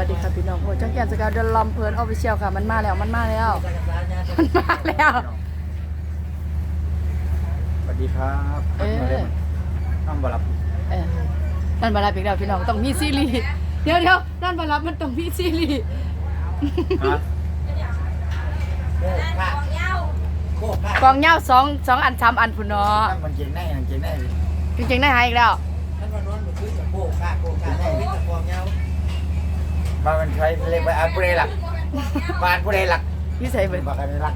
วัสดีค่ะพี่น้องโอ้จังแก่นสกาวเดินลำเพลินออฟฟิเชียลค่ะ มันมาแล้ว มันมาแล้ว มันมาแล้ว สวัสดีครับเออทำบรับเออนั่นบารับอีกแล้วพี่น้องต้องมีซีรีส์เดี๋ยวเดี๋ยวนั่นบารับมันต้องมีซีรีส์ฮะกองเหย้าสองสองอันสามอันพุ่นเนาะตั้งมันเก่งแน่มันเก่งแน่จริงๆได้หายอีกแล้ว บ้านมันใช้เรียกว่าอันผู้ใดหลักบ้านผู้ใดหลักวิสัยเบิดบ้านใครหลัก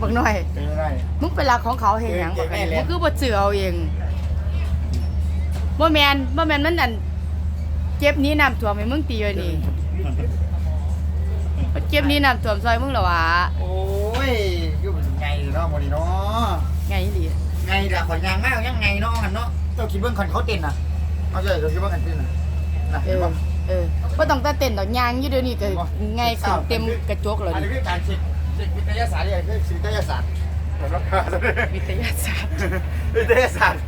บักหน่อย เป็นยังไง มึงเป็นรักของเขาเห็นหยังเก่บักงอันแน่นี้เลยมึงคือบ่เจือเอาเองบ่แมนบ่แมนมันอันเจ็บหนี้น้ำท่วมให้มึงตีไว้นี่มันเจ็บหนี้น้ำท่วมซอยมึงเหรอวะโอ้ยอยู่เป็นไงเนาะโมนี่เนาะไงอีหลีไงแต่ขอนยางมากยังไงเนาะกันเนาะเจ้าคิดเบื้องคันเขาเต้นนะเอาใจเจ้าคิดเบื้องคันเต้นนะนะเอเห็นอปะ เออบ่ต้องแต่เต้นดอกยางอยู่เดี๋ยวนี้ก็ไงขึ้นเต็มกระจกเลยอันนี้นี่คือการเช็คเช็ควิทยาศาสตร์เนี่ยคือวิทยาศาสตร์ผมรับค่าเลยวิทยาศาสตร์วิทยาศาสตร์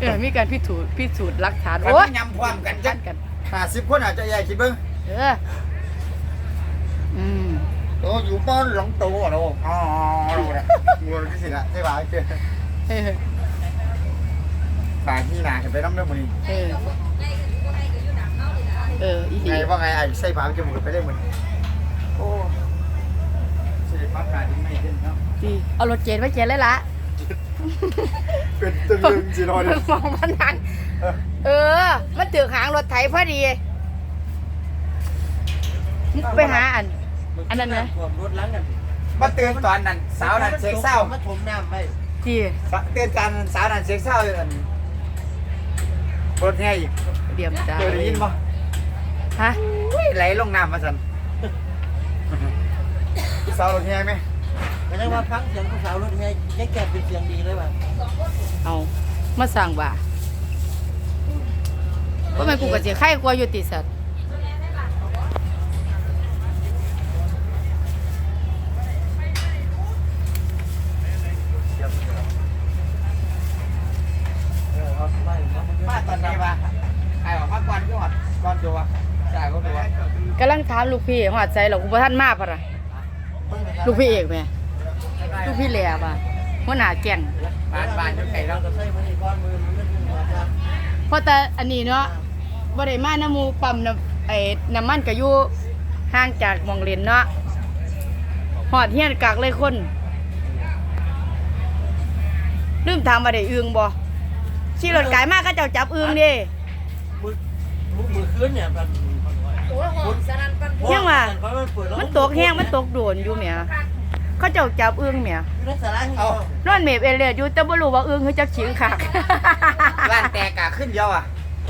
เออมีการพิสูจน์พิสูจน์หลักฐานโอ้โอ้ยยยำความกันจักังนกัน ห้าสิบคนอาจจะใหญ่คิดเบิ้งเออ อืมโตอยู่บ้านหลังโตอะเนาะอ๋อเราเนี่ยงูที่สิละใช่ป่ะเจ้าเออป่าที่นากันไปน้ำเนื้อมันนี่เออ เอออีหลีไงว่าไงไอ้ใส่ป่าจมูกไปเล่นมันโอ้ใส่ป่าขาดิ้งไม่เด่นเนาะดีเอารถเจนไว้เจนเลยล่ะเป็นตึงๆจีรอเพิ่เนี่ยงมองมันนั่นเออ มันถือหางรถไถพอดีมึงไปหาอัน อันนั้นนะผมรถล้างกันมาเตือนตอนนั้นสาวนั้นเซ็กเศร้ามาถมน้ำไปจีเตือนกันสาวนั้นเซ็กเศร้าเลยอันรถแห่อีกเดียมจ้าเคยได้ยินปะ ฮะอุ้ยไหลลงน้ำมาสันสาวรถแห่ไหมไม่ได้ว่าฟังเสียงผู้สาวรถเมย์แก่แก่เป็นเสียงดีเลยว่ะเอามาสั่งบ่าว่ามันกูกับเสียไข่กลัวอยู่ติสัตว์เออเอาไปเอาไปมาตอนนี้ปะไอ้บอกมาก่อนก็หอดก่อนดูวะ จ่ายก็ดูวะกำลังถามลูกพี่หอดใจหรอกกูบ่ท่านมาปะล่ะลูกพี่เอกแม่ลูกพี่แหล่ป่ะหัวหน้าแก่งบานบานอยู่ไกลแล้วเราใส่มันอีกก้อนมือมันไม่ถึงหัวจ้ะเพราะแต่อันนี้เนาะบ่ได้มาน้ำหมูปั๊มน้ำไอ้น้ำมันก็อยู่ห่างจากหมองเรียนเนาะหอดเฮียนกากเลยคนลืมถามว่าได้อึงบ่ขี่รถไกลมากก็เจ้าจับอึงเดิมือมือมือขึ้นเนี่ย มันยังว่ามันเปิดแล้วมันตกแห้งมันตกโดนอยู่แหมเขาเจ้าจับอึงแหมรักษาล้างเอานอนเมบเอเลียดอยู่แต่บ่รู้ว่าอึงคือจักฉิงคัก ร้านแตกกะขึ้นเยอะอะ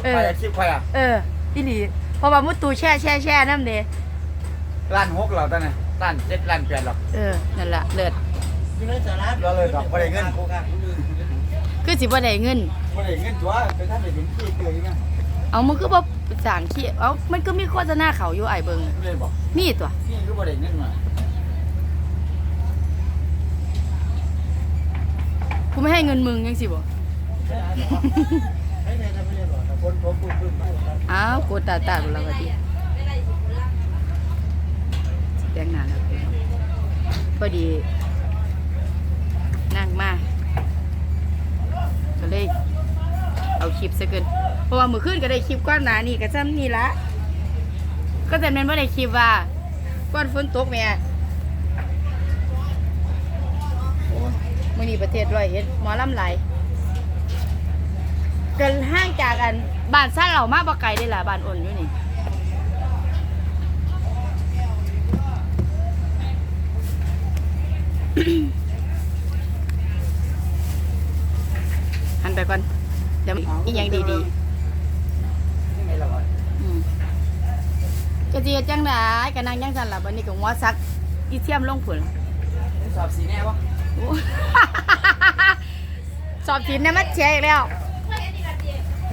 เอไปอคลิปใครอะเอออีหลีเพราะว่ามุดตูแช่แช่แช่น้ำเด้ร้านหกเราตอนนี้ร้านเจ็ดร้านแปดเรา เออนั่นล่ะเลิศมีรักษาล้างคือสิบ่ได้เงิน ไม่ได้เงินตัวไปท่านไปถึงที่เกลือยังไงเอามันคือบ่ สร้างขี้เอามันก็มีโฆษณาเขาอยู่ไอ้ายเบิ่งเลยบอกมีตัวพี่ก็ไม่ได้เงินมากูไม่ให้เงินมึงยังสิบ่ให้แม่ทำไม่ได้หรอกแต่คนผมพูดพูดมาอ้าวกูตาตาดูแล้วก็ดีสิแต่งหน้าแล้วพี่น้องพอดีนั่งมาก็เลย เอาคลิปซะเกิน เพราะว่ามื้อคืนก็ได้คลิปก้อนหนานี่ก็ซ้ำนี่ละก็แต่แม่นบ่าได้คลิปว่าก้อนฝนตกแม่โอ้ยมือนี้ประเทศร้อยเอ็ดหมอลำไหลเกินห้างจากอันบ้านซ่านเรามาบ่ไกลได้ล่ะบ้านอ่อนอยู่นี่หันไปก่อน เดี๋ยวอีกอย่างดียังไงล่ะวะๆอืมกะจีจังไดกะนางยังสั่นล่ะบัดนี้ก็หัวซักอีเทียมลงผุนสอบสีแน่ปะโอ้ สอบทีมเนี่ยมันเชียร์อีกแล้ว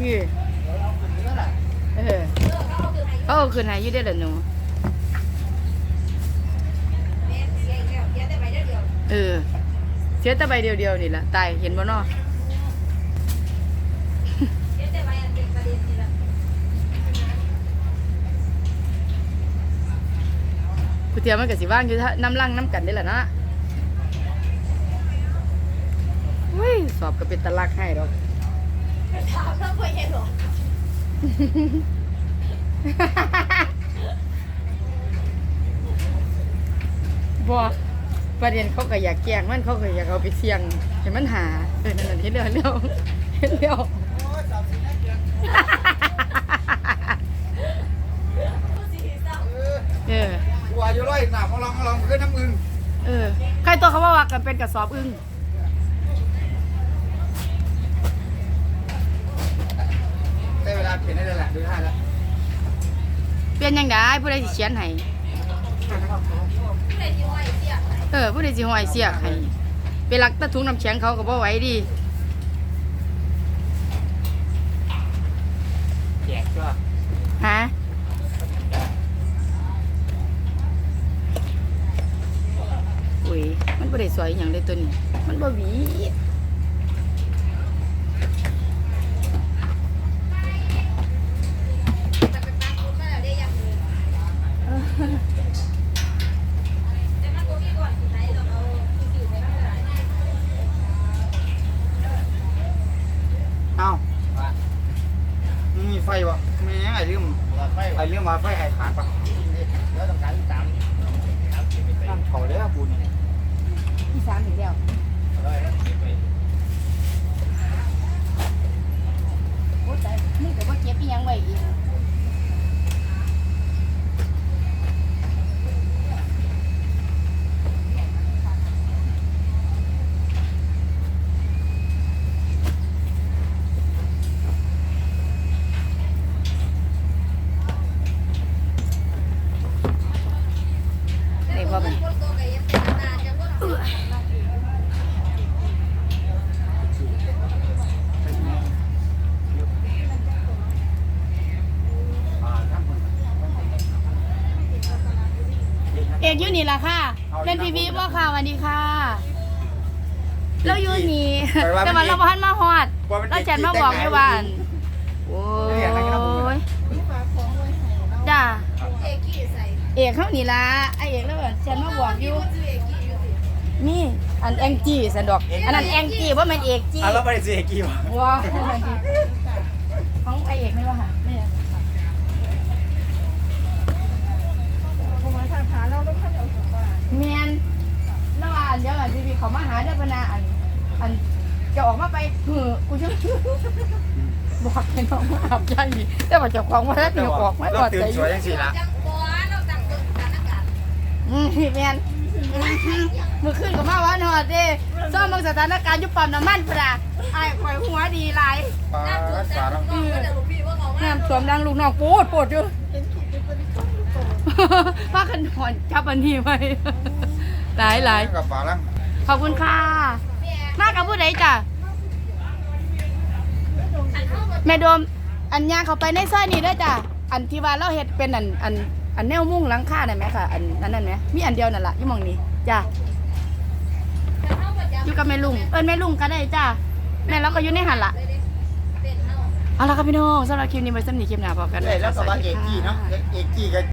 นี่เออเออคืนไหนอยู่ได้อเหรอหนูเออเสียแต่ใบเดียวๆนี่ล่ะตายเห็นบ่เนาะ กูเทียมมันก็สิว่างอยู่ถ้าน้ำลังน้ำกันได้แหละเนาะอุ้ยสอบก็เป็นตะลักให้ดอกถามแล้วเคยเห็นเหรอบ่ประเด็นเขาก็อยากแกล้งมันเขาก็อยากเอาไปเสี่ยงให้มันหาเออนั่นน่ะเฮ็ดเร็วเร็วเฮ็ดเร็ว เออ กูอายุร้อยหนา ของลองของลองขึ้นน้ำมึงเออ ใครตัวเขาว่าว่ากันเป็นกระสอบอึ้งได้เวลาเปลี่ยนได้แล้วแหละดูท่าแล้วเป็นยังไงผู้ใดสิเขียนให้ผู้ใดที่ว่าไอ้เสียเออผู้ใดสิห้อยเสียกให้ไปลักตะถุงน้ำแข็งเขาก็บ่ไหวดีแจกจ้ะฮะอุ้ย มันบ่ได้สวยอหย่างเลยตัวนี้ มันบ่หวีแต่เป็นบางคนมาแล้วได้ยังเลยแต่มันก็มีก่อนที่ไหนเราเอาคิวๆไปไม่ได้เอ้ามีไฟวะแม่ไอ้เรื่องไฟไอ้เรื่องมาไฟไอ้ขาดปะ แล้วต้องการสามสามสิบไป นั่นเขาเลยอะบุญ ที่สามอีกแล้ว ร้อยสิบไป โอ้แต่มึงก็บ่เก็บอีหยังไว้อีก แต่พอมันคนโตกับยังเป็นนานจะก็ เอกอยู่นี่ล่ะค่ะเป็นพีพีบ่ค่ะสวัสดีค่ะแล้วอยู่นี่แต่ว่าเราบ่ทันมาฮอดเราแชทมาบอกอยู่ว่าอั่นโอ้ยจ้าเอกี้ใส่เอกเขานี่ล่ะไอเอกแล้วแชทมาบอกอยู่คนชื่อเอกี้อยู่สินี่อันแองจี้สันดอก อันนั้นแองจี้ว่ามันเอกจี้อะแล้วไปเสียกี่วะว้าวของไอเอกไม่ว่าค่ะ ไม่เมียนแล้วว่าอันเดียวอันพีพีเขามาหาเด้อพะนาอันอันจะออกมาไปเหือกูจะบอกให้น้องมาอาบใจแต่ว่าเจ้าของมาแล้วเดี๋ยวออกมาเราก่อนตื่นใจสวยยังสิละจังบัวเราจังเบิ่งสถานการณ์อืมพี่แมนมือขึ้นกับมาว่าหนอดเด้ซ่อมเมืองสถานการณ์อยุบปั๊มน้ำมันปะล่ะไอ้ข่อยหัวดีหลายปลาน้ำท่วมสาแต่รลูกน้องก็เดี๋ยวลูกพี่ว่าเขาว่าน้ำท่วมดังลูกน้องปวดปวดอยู่ ว่ากันหอนจับอันนี้ไว้หลายหลายกับปลาลังขอบคุณค่ะแม่มากับผู้ใดจ้ะอันเข้ามาแม่โดมอันย่างเขาไปในซอยนี้ด้วยจ้ะอันที่ว่าเราเฮ็ดเป็นอันอันอันแนวมุ่งหลังคาได้ไหมค่ะ อันนั้นนั่นไหมมีอันเดียวนั่นล่ะอยู่หมองนี้จ้ะอันเข้ามาจับอยู่กับแม่ลุงเอิ้นแม่ลุงก็ได้จ้ะแม่เราก็อยู่ในหันล่ะเลยดิเป็นเฮาเอาละครับพี่น้องสำหรับคลิปนี้ไว้สำหรับคลิปหน้าพบกันเอ้ยแล้วกับว่าเอกกี้เนาะเอกกี้กับ